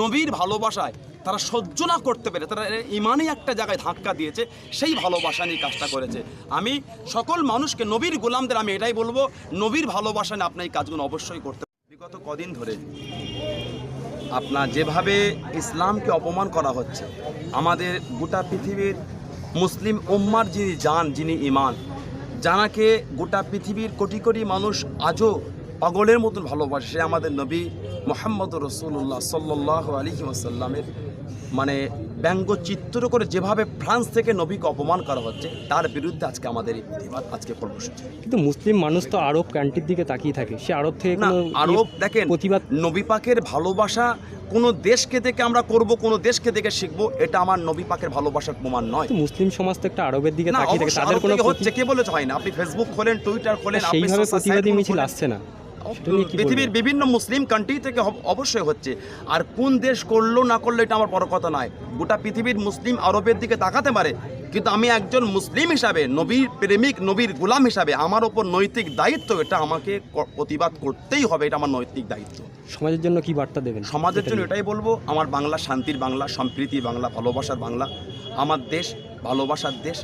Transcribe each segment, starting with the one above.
নবীর ভালোবাসায় তারা সহ্য না করতে পেরে, তারা ইমানই একটা জায়গায় ধাক্কা দিয়েছে, সেই ভালোবাসা নিয়ে কাজটা করেছে। আমি সকল মানুষকে, নবীর গোলামদের আমি এটাই বলব, নবীর ভালোবাসা নিয়ে আপনার এই কাজগুলো অবশ্যই করতে বিগত কদিন ধরে আপনার যেভাবে ইসলামকে অপমান করা হচ্ছে, আমাদের গোটা পৃথিবীর মুসলিম উম্মার যিনি যান যিনি ইমান জানাকে গোটা পৃথিবীর কোটি কোটি মানুষ আজও পাগলের মতন ভালোবাসে, সে আমাদের নবী মোহাম্মদ রসুল্লাহ সাল্লাহ আলী ওসাল্লামের মানে ব্যঙ্গচিত্র করে যেভাবে ফ্রান্স থেকে নবীকে অপমান করা হচ্ছে তার বিরুদ্ধে আজকে আমাদের এই প্রতিবাদ আজকে কর্মসূচি কিন্তু মুসলিম মানুষ তো আরব কান্ট্রির দিকে তাকিয়ে থাকে। সে আরব থেকে না আরব দেখেন প্রতিবাদ নবী পাকের ভালোবাসা কোনো দেশকে দেখে আমরা করব কোনো দেশকে দেখে শিখব এটা আমার নবী পাকের ভালোবাসার প্রমাণ নয়। মুসলিম সমাজ তো একটা আরবের দিকে তাকিয়ে থাকে তাদের কোনো হচ্ছে কে বলেছে হয় না? আপনি ফেসবুক খোলেন টুইটার খোলেন সেইভাবে প্রতিবাদী মিছিল আসছে না। পৃথিবীর বিভিন্ন মুসলিম কান্ট্রি থেকে অবশ্যই হচ্ছে। আর কোন দেশ করল না করল এটা আমার বড় কথা নয়। গোটা পৃথিবীর মুসলিম আরবের দিকে তাকাতে পারে। কিন্তু আমি একজন মুসলিম হিসাবে নবীর প্রেমিক নবীর গোলাম হিসাবে আমার ওপর নৈতিক দায়িত্ব এটা আমাকে প্রতিবাদ করতেই হবে এটা আমার নৈতিক দায়িত্ব। সমাজের জন্য কি বার্তা দেবেন? সমাজের জন্য এটাই বলব আমার বাংলা শান্তির বাংলা সম্প্রীতি বাংলা ভালোবাসার বাংলা। আমার দেশ ভালোবাসার দেশ।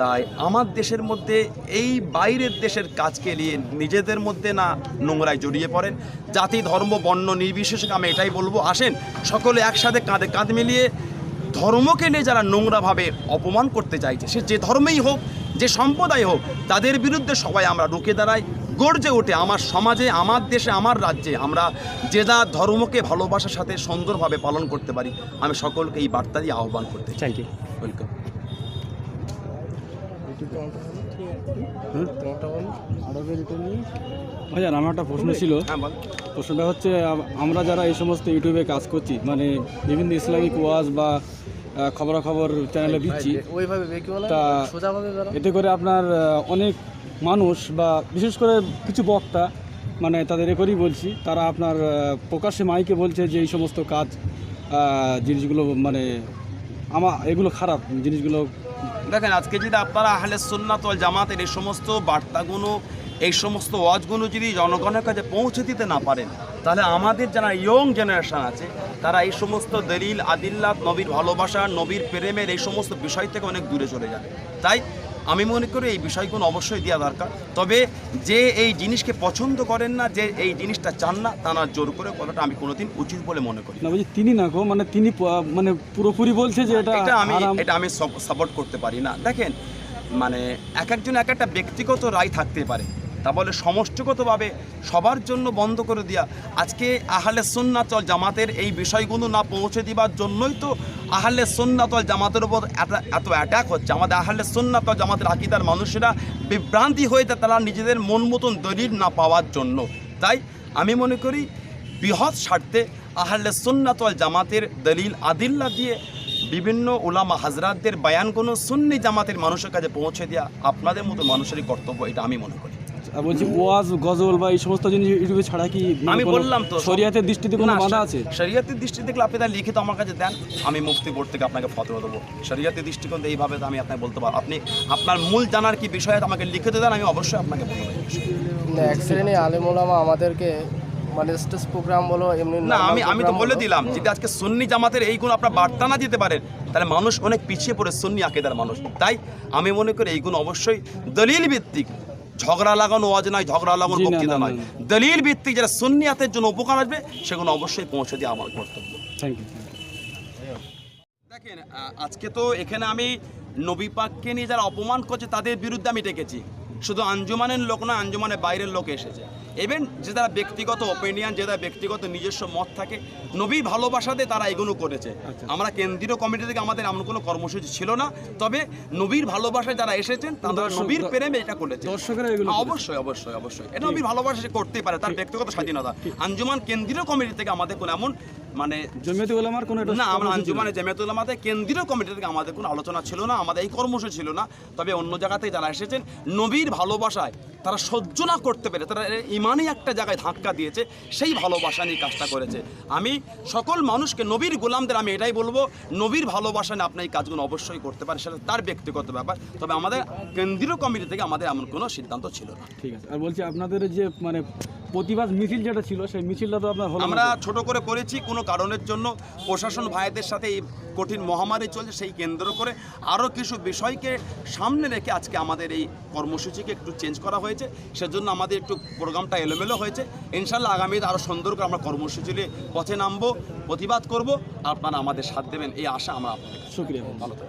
তাই আমার দেশের মধ্যে এই বাইরের দেশের কাজকে নিয়ে নিজেদের মধ্যে না নোংরায় জড়িয়ে পড়েন। জাতি ধর্ম বর্ণ নির্বিশেষে আমি এটাই বলব আসেন সকলে একসাথে কাঁধে কাঁধ মিলিয়ে ধর্মকে নিয়ে যারা নোংরাভাবে অপমান করতে চাইছে সে যে ধর্মেই হোক যে সম্প্রদায় হোক তাদের বিরুদ্ধে সবাই আমরা রুখে দাঁড়াই গর্জে ওঠে আমার সমাজে আমার দেশে আমার রাজ্যে। আমরা যে যা ধর্মকে ভালোবাসার সাথে সুন্দরভাবে পালন করতে পারি আমি সকলকে এই বার্তা দিয়ে আহ্বান করতে চাই। থ্যাংক ইউ ওয়েলকাম ভাইজান আমার একটা প্রশ্ন ছিল। হ্যাঁ প্রশ্নটা হচ্ছে আমরা যারা এই সমস্ত ইউটিউবে কাজ করছি মানে বিভিন্ন ইসলামিক ওয়াজ বা খবরাখবর চ্যানেলে দিচ্ছি তা এতে করে আপনার অনেক মানুষ বা বিশেষ করে কিছু বক্তা মানে তাদের এ করেই বলছি তারা আপনার প্রকাশ্যে মাইকে বলছে যে এই সমস্ত কাজ জিনিসগুলো মানে আমার এগুলো খারাপ জিনিসগুলো দেখেন, আজকে যদি আপনারা আহলে সুন্নাত জামাতের এই সমস্ত বার্তাগুলো, এই সমস্ত ওয়াজগুলো যদি জনগণের কাছে পৌঁছে দিতে না পারেন, তাহলে আমাদের যারা ইয়ং জেনারেশান আছে, তারা এই সমস্ত দলিল, আদিল্লাত, নবীর ভালোবাসা, নবীর প্রেমের এই সমস্ত বিষয় থেকে অনেক দূরে চলে যাবে। তাই আমি মনে করি এই বিষয়গুলো অবশ্যই দেওয়া দরকার। তবে যে এই জিনিসকে পছন্দ করেন না যে এই জিনিসটা চান না তা না জোর করে কথাটা আমি কোনোদিন উচিত বলে মনে করি। না। বলছি তিনি না গো মানে তিনি মানে পুরোপুরি বলছে যে এটা এটা আমি এটা আমি সাপোর্ট করতে পারি না। দেখেন মানে এক একজন এক একটা ব্যক্তিগত রায় থাকতে পারে। তা বলে সমষ্টিগতভাবে সবার জন্য বন্ধ করে দেওয়া আজকে আহলে সুন্নাতল জামাতের এই বিষয়গুলো না পৌঁছে দিবার জন্যই তো আহলে সুন্নাতল জামাতের উপর এত- অ্যাটাক হচ্ছে। আমাদের আহলে সুন্নাতল জামাতের আকিদার মানুষেরা বিভ্রান্তি হয়ে তারা নিজেদের মন মতন দলিল না পাওয়ার জন্য। তাই আমি মনে করি বৃহৎ স্বার্থে আহলে সুন্নাতল জামাতের দলিল আদিল্লা দিয়ে বিভিন্ন ওলামা হাজরাতদের বয়ানগুলো সুন্নি জামাতের মানুষের কাছে পৌঁছে দেওয়া আপনাদের মতো মানুষেরই কর্তব্য, এটা আমি মনে করি। আর বলছি ওয়াজ গজল বা এই সমস্ত জিনিস ইউটিউবে ছাড়া কি মানে আমি বললাম তো শরিয়াতের দৃষ্টিতে কোনো বাধা আছে? শরিয়াতের দৃষ্টি দেখলে আপনি তার লিখিত আমার কাছে দেন আমি মুফতি বোর্ড থেকে আপনাকে ফতোয়া দেবো। শরিয়াতের দৃষ্টিকোণ এইভাবে তো আমি আপনাকে বলতে পারব। আপনি আপনার মূল জানার কি বিষয় আমাকে লিখিত দেন আমি অবশ্যই আপনাকে বলব এই বিষয়ে। এক শ্রেণি আলেমোলামা আমাদেরকে মানে স্টেজ প্রোগ্রাম বলো এমনি না আমি আমি তো বলে দিলাম যদি আজকে সুন্নি জামাতের এই গুণ আপনার বার্তা না দিতে পারেন তাহলে মানুষ অনেক পিছিয়ে পড়ে সুন্নি আকেদার মানুষ। তাই আমি মনে করি এই গুণ অবশ্যই দলিল ভিত্তিক ঝগড়া লাগানো ওয়াজ নাই ঝগড়া লাগানো বক্তৃতা নয় দলিল ভিত্তিক যারা সুন্নিয়াতের জন্য উপকার আসবে সেগুলো অবশ্যই পৌঁছে দিয়ে আমার কর্তব্য। থ্যাংক ইউ দেখেন আজকে তো এখানে আমি নবী পাককে নিয়ে যারা অপমান করছে তাদের বিরুদ্ধে আমি ডেকেছি। শুধু আঞ্জুমানের লোক না আঞ্জুমানের বাইরের লোক এসেছে। ইভেন যে তারা ব্যক্তিগত ওপিনিয়ন যে তারা ব্যক্তিগত নিজস্ব মত থাকে নবী ভালোবাসাতে তারা এগুলো করেছে। আচ্ছা। আমরা কেন্দ্রীয় কমিটি থেকে আমাদের এমন কোনো কর্মসূচি ছিল না তবে নবীর ভালোবাসায় যারা এসেছেন তারা নবীর প্রেমে এটা করেছে। অবশ্যই অবশ্যই অবশ্যই। এটা নবীর ভালোবাসা করতেই পারে তার ব্যক্তিগত স্বাধীনতা। আঞ্জুমান কেন্দ্রীয় কমিটি থেকে আমাদের কোনো এমন মানে জমিয়তে ওলামার কোনো না আমরা আঞ্জুমানে জামিয়াতুল আমাদের কেন্দ্রীয় কমিটি থেকে আমাদের কোনো আলোচনা ছিল না আমাদের এই কর্মসূচি ছিল না। তবে অন্য জায়গা থেকে যারা এসেছেন নবীর ভালোবাসায় তারা সহ্য না করতে পেরে তারা ইমানই একটা জায়গায় ধাক্কা দিয়েছে সেই ভালোবাসা নিয়ে কাজটা করেছে। আমি সকল মানুষকে নবীর গোলামদের আমি এটাই বলব নবীর ভালোবাসা নিয়ে আপনি এই কাজগুলো অবশ্যই করতে পারেন সেটা তার ব্যক্তিগত ব্যাপার। তবে আমাদের কেন্দ্রীয় কমিটি থেকে আমাদের এমন কোনো সিদ্ধান্ত ছিল না। ঠিক আছে আর বলছি আপনাদের যে মানে প্রতিবাদ মিছিল যেটা ছিল সেই মিছিলটা তো আপনার আমরা? ছোট করে করেছি কোনো কারণের জন্য প্রশাসন ভাইদের সাথে এই কঠিন মহামারী চলছে সেই কেন্দ্র করে আরও কিছু বিষয়কে সামনে রেখে আজকে আমাদের এই কর্মসূচিকে একটু চেঞ্জ করা হয়েছে। সেজন্য আমাদের একটু প্রোগ্রামটা এলোমেলো হয়েছে। ইনশাল্লাহ আগামীতে আরও সুন্দর করে আমরা কর্মসূচি নিয়ে পথে নামবো প্রতিবাদ করব আপনারা আমাদের সাথ দেবেন এই আশা আমরা আপনাদের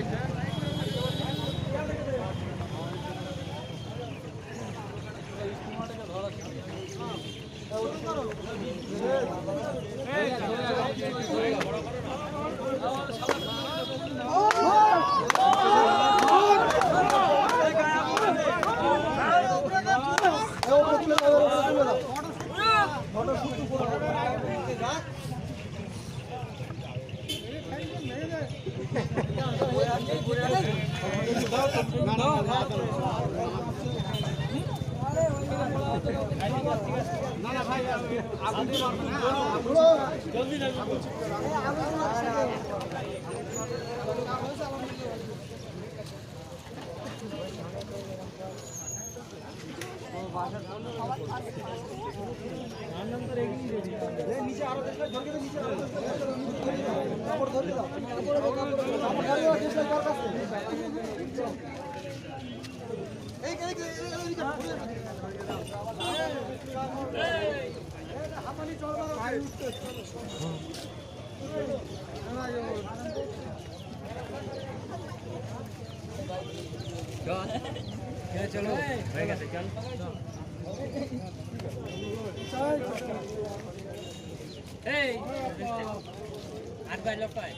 Right, sir. নিচে আরও চেষ্টা ধরে নিচে আরও চেষ্টা ধরে দাও চেষ্টা কার কাছে শুক্রিয়া ভালো থাকবেন এই আট বাজলো কয়